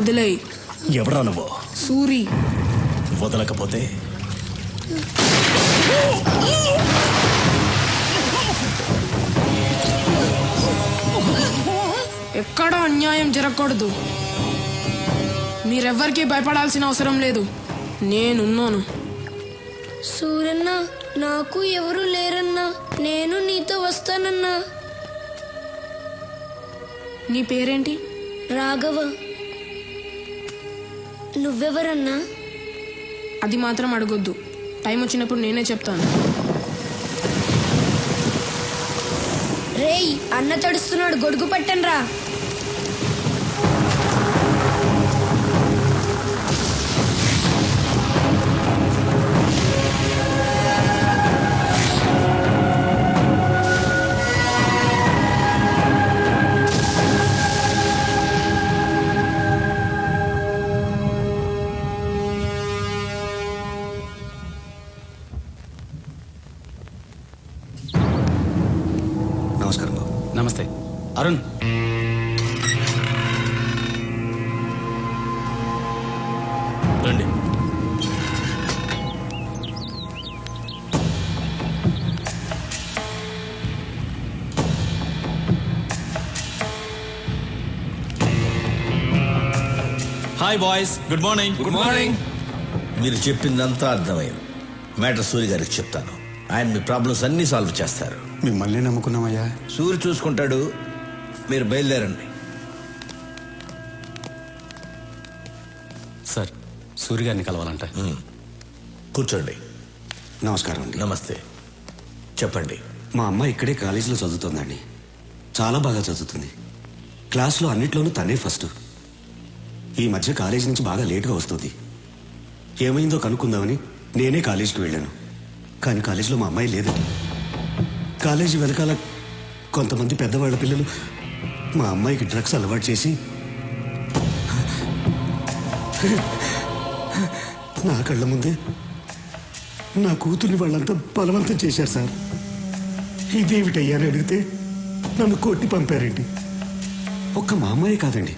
వదిలేయ్. ఎవరా నువ్వు? సూరి. వదలకపోతే? ఎక్కడా అన్యాయం జరగకూడదు. మీరెవ్వరికీ భయపడాల్సిన అవసరం లేదు. నేనున్నాను. సూర్యన్న నాకు ఎవరు లేరన్నా నేను నీతో వస్తానన్నా. నీ పేరేంటి? రాఘవ. నువ్వెవరన్నా? అది మాత్రం అడగొద్దు. టైం వచ్చినప్పుడు నేనే చెప్తాను. రేయ్ అన్న తడుస్తున్నాడు గొడుగు పట్టండ్రా. Hi boys good morning good morning మీరు చెప్పిందంతా అర్థమైంది. మ్యాటర్ సూరి గారికి చెప్తాను. ఆయన మీ ప్రాబ్లమ్స్ అన్నీ సాల్వ్ చేస్తారు. మిమ్మల్ని నమ్ముకున్నామయ్యా? సూరి చూసుకుంటాడు. మీరు బయలుదేరండి. సార్ సూర్య గారిని కలవాలంట. కూర్చోండి. నమస్కారం అండి. నమస్తే. చెప్పండి. మా అమ్మాయి ఇక్కడే కాలేజీలో చదువుతోందండి. చాలా బాగా చదువుతుంది. క్లాస్లో అన్నిట్లోనూ తనే ఫస్ట్. ఈ మధ్య కాలేజీ నుంచి బాగా లేటుగా వస్తుంది. ఏమైందో కనుక్కుందామని నేనే కాలేజీకి వెళ్ళాను. కానీ కాలేజీలో మా అమ్మాయి లేదు. కాలేజీ వెనకాల కొంతమంది పెద్దవాళ్ళ పిల్లలు మా అమ్మాయికి డ్రగ్స్ అలవాటు చేసి నా కళ్ళ ముందే నా కూతుర్ని వాళ్ళంతా బలవంతం చేశారు సార్. ఇదేమిటయ్యా అని అడిగితే నన్ను కొట్టి పంపారండి ఒక్క మా అమ్మాయి కాదండి.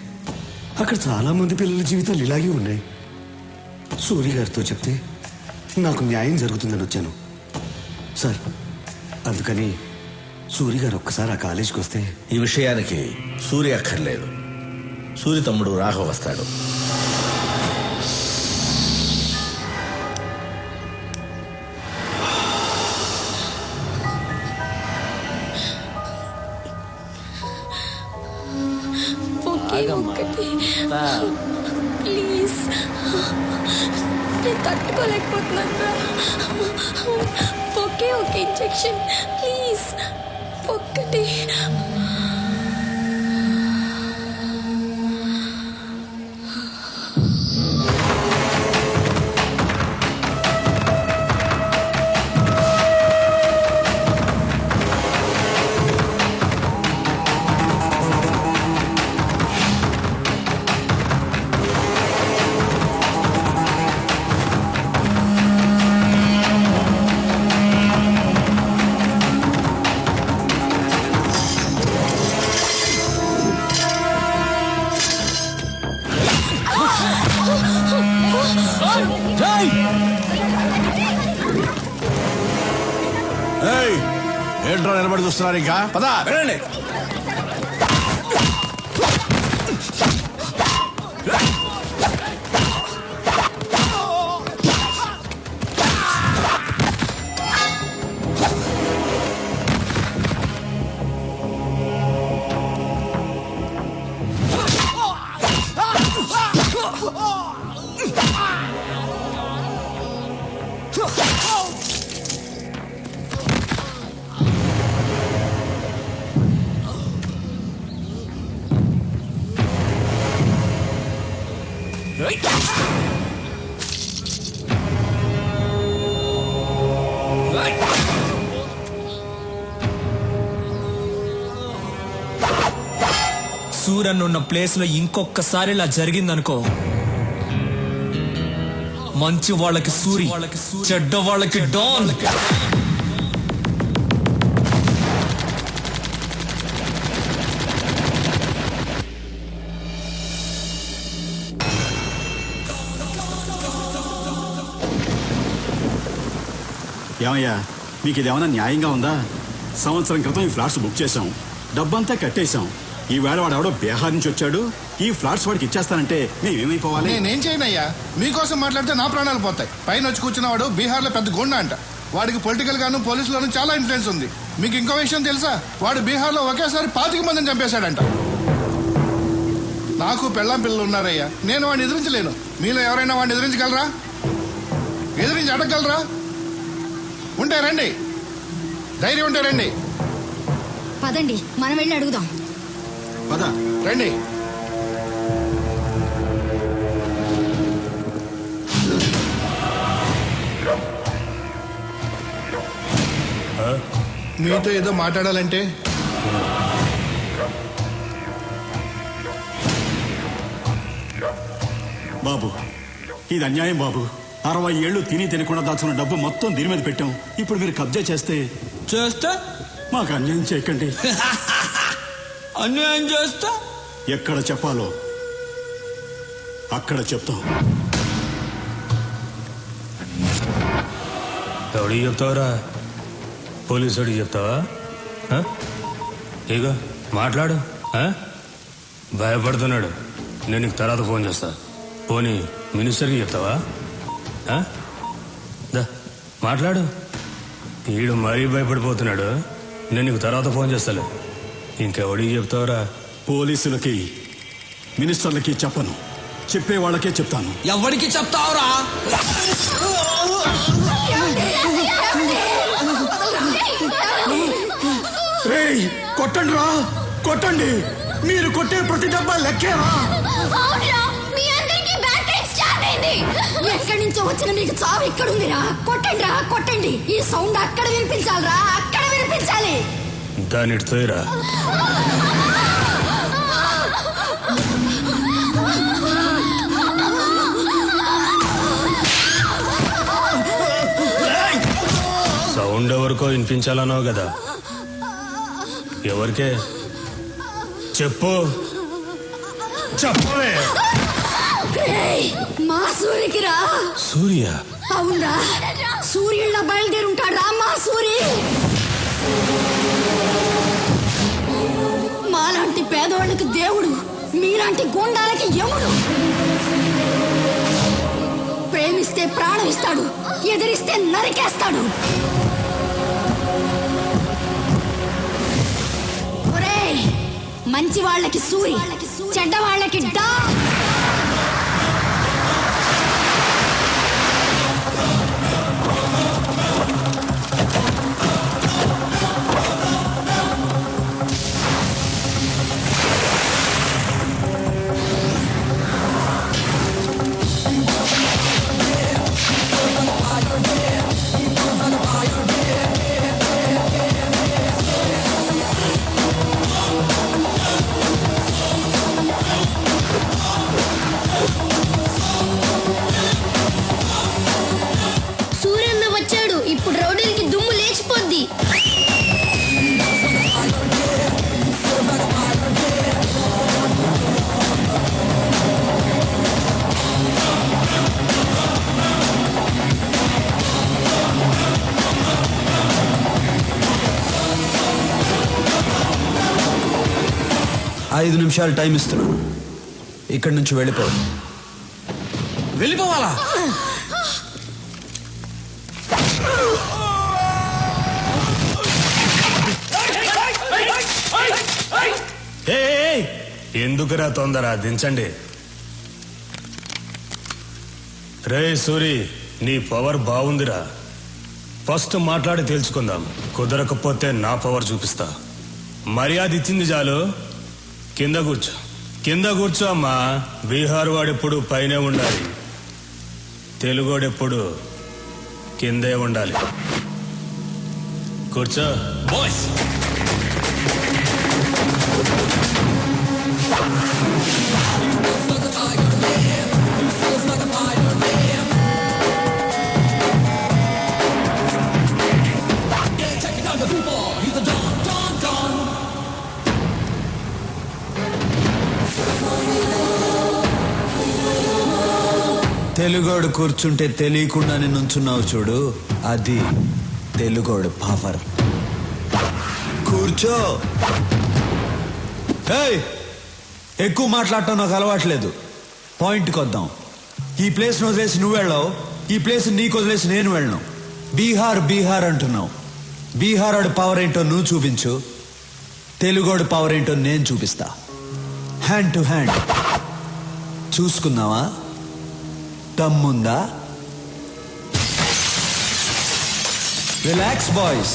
అక్కడ చాలా మంది పిల్లల జీవితాలు ఇలాగే ఉన్నాయి. సూర్య గారితో చెప్తే నాకు న్యాయం జరుగుతుందని వచ్చాను. సార్ అందుకని సూర్య గారు ఒక్కసారి ఆ కాలేజీకి వస్తే ఈ విషయానికి సూర్య అక్కర్లేదు. సూరి తమ్ముడు రాఘవ వస్తాడు. ఒకే ఒక్కటి. ప్లీజ్. నేను తట్టుకోలేకపోతున్నాను ఒకే ఒక ఇంజెక్షన్. ప్లీజ్. ఒక్కటి. నిలబడి చూస్తున్నారు ఇంకా? పదా వెళ్ళండి. సూరన్ ఉన్న ప్లేస్లో ఇంకొకసారి ఇలా జరిగిందనుకో. మంచి వాళ్ళకి సూరి చెడ్డ వాళ్ళకి డాన్. ఏమయ్యా? మీకు ఇది ఏమైనా న్యాయంగా ఉందా? సంవత్సరం క్రితం ఈ ఫ్లాట్స్ బుక్ చేశాం. డబ్బంతా కట్టేశాం. ఈ వేళ వాడు ఎవడో బీహార్ నుంచి వచ్చాడు. ఈ ఫ్లాట్స్ వాడికి ఇచ్చేస్తానంటే మేమేమైపోవాలి? నేనేం చేయనయ్యా? మీకోసం మాట్లాడితే నా ప్రాణాలు పోతాయి. పైన వచ్చి కూర్చున్నవాడు బీహార్లో పెద్ద గుండా అంట. వాడికి పొలిటికల్ గాను పోలీసులోను చాలా ఇన్ఫ్లుయెన్స్ ఉంది. మీకు ఇంకో విషయం తెలుసా? వాడు బీహార్లో ఒకేసారి పాతిక మందిని చంపేశాడంట. నాకు పెళ్ళాం పిల్లలు ఉన్నారయ్యా. నేను వాడిని ఎదిరించలేను. మీలో ఎవరైనా వాడిని ఎదిరించగలరా? ఎదిరించి అడగగలరా? ఉంటే రండి. ధైర్యం ఉంటే రండి. పదండి మనం వెళ్ళి అడుగుదాం. పద రండి. మీతో ఏదో మాట్లాడాలంటే? బాబు ఇది అన్యాయం బాబు. అరవై ఏళ్ళు తిని తినకుండా దాచుకున్న డబ్బు మొత్తం దీని మీద పెట్టాం. ఇప్పుడు మీరు కబ్జా చేస్తే చేస్తే? మాకు అన్యాయం చేయకండి. అన్యాయం చేస్తే? ఎక్కడ చెప్పాలో అక్కడ చెప్తాం. ఎవడికి చెప్తావురా? పోలీసు వాడికి చెప్తావా? ఇగో మాట్లాడు. ఆ? భయపడుతున్నాడు. నేను నీకు తర్వాత ఫోన్ చేస్తా. పోనీ మినిస్టర్కి చెప్తావా? మాట్లాడు. ఈడు మరీ భయపడిపోతున్నాడు. నేను నీకు తర్వాత ఫోన్ చేస్తాలే. ఇంకెవడికి చెప్తావురా? పోలీసులకి మినిస్టర్లకి చెప్పను. చెప్పే వాళ్ళకే చెప్తాను. ఎవరికి చెప్తావురా? రేయ్ కొట్టండి రా కొట్టండి. మీరు కొట్టే ప్రతి డబ్బా లెక్కేరా ఎక్కడి నుంచో వచ్చిన మీకు చావు ఇక్కడ ఉందిరా కొట్టండి. రా కొట్టండి ఈ సౌండ్ అక్కడ వినిపించాలిరా అక్కడ వినిపించాలి. దాని ఇటుతోయరా సౌండ్ ఎవరికో వినిపించాలన్నావు కదా. ఎవరికే? చెప్పు. చెప్పవే. మా సూర్యకి రా. సూర్య? అవునరా సూర్యుళ్ళ బయలుదేరి ఉంటాడు రా మా సూరి. మాలాంటి పేదవాళ్ళకి దేవుడు మీలాంటి గూండాలకి యముడు. ప్రేమిస్తే ప్రాణం ఇస్తాడు ఎదిరిస్తే నరికేస్తాడు. ఒరేయ్, మంచి వాళ్ళకి సూరి చెడ్డ వాళ్ళకి డా. నిమిషాలు టైం ఇస్తున్నాను. ఇక్కడి నుంచి వెళ్ళిపో. వెళ్ళిపోవాలా? ఏ ఎందుకురా తొందర? దించండి. రే సూరి నీ పవర్ బాగుందిరా ఫస్ట్ మాట్లాడి తెలుసుకుందాం కుదరకపోతే నా పవర్ చూపిస్తా. మర్యాద ఇచ్చింది చాలు. కింద కూర్చో. కింద కూర్చో అమ్మా. బీహార్ వాడెప్పుడు పైనే ఉండాలి. తెలుగోడెప్పుడు కిందే ఉండాలి. కూర్చో. బాయ్స్. తెలుగోడు కూర్చుంటే తెలియకుండానే నుంచున్నావు చూడు. అది తెలుగోడు పవర్ కూర్చో. ఏయ్! ఎక్కువ మాట్లాడటం నాకు అలవాట్లేదు. పాయింట్కి వద్దాం ఈ ప్లేస్ను వదిలేసి నువ్వు వెళ్ళావు. ఈ ప్లేస్ నీకు వదిలేసి నేను వెళ్ళను. బీహార్ బీహార్ అంటున్నావు. బీహార్ పవర్ ఏంటో నువ్వు చూపించు. తెలుగోడు పవర్ ఏంటో నేను చూపిస్తా. హ్యాండ్ టు హ్యాండ్ చూసుకుందామా? దమ్ముందా? Relax boys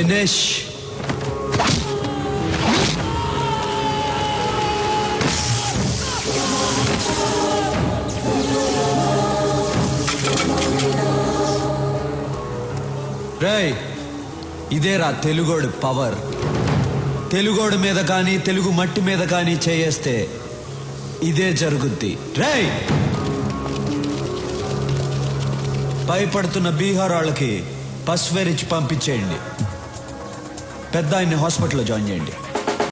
Finish. రేయ్ ఇదేరా తెలుగోడు పవర్. తెలుగోడు మీద కానీ తెలుగు మట్టి మీద కానీ చేయేస్తే ఇదే జరుగుద్ది. రేయ్! భయపడుతున్న బీహార్ వాళ్ళకి పసువెరిచి పంపించేయండి. పెద్ద ఆయన్ని హాస్పిటల్లో జాయిన్ చేయండి.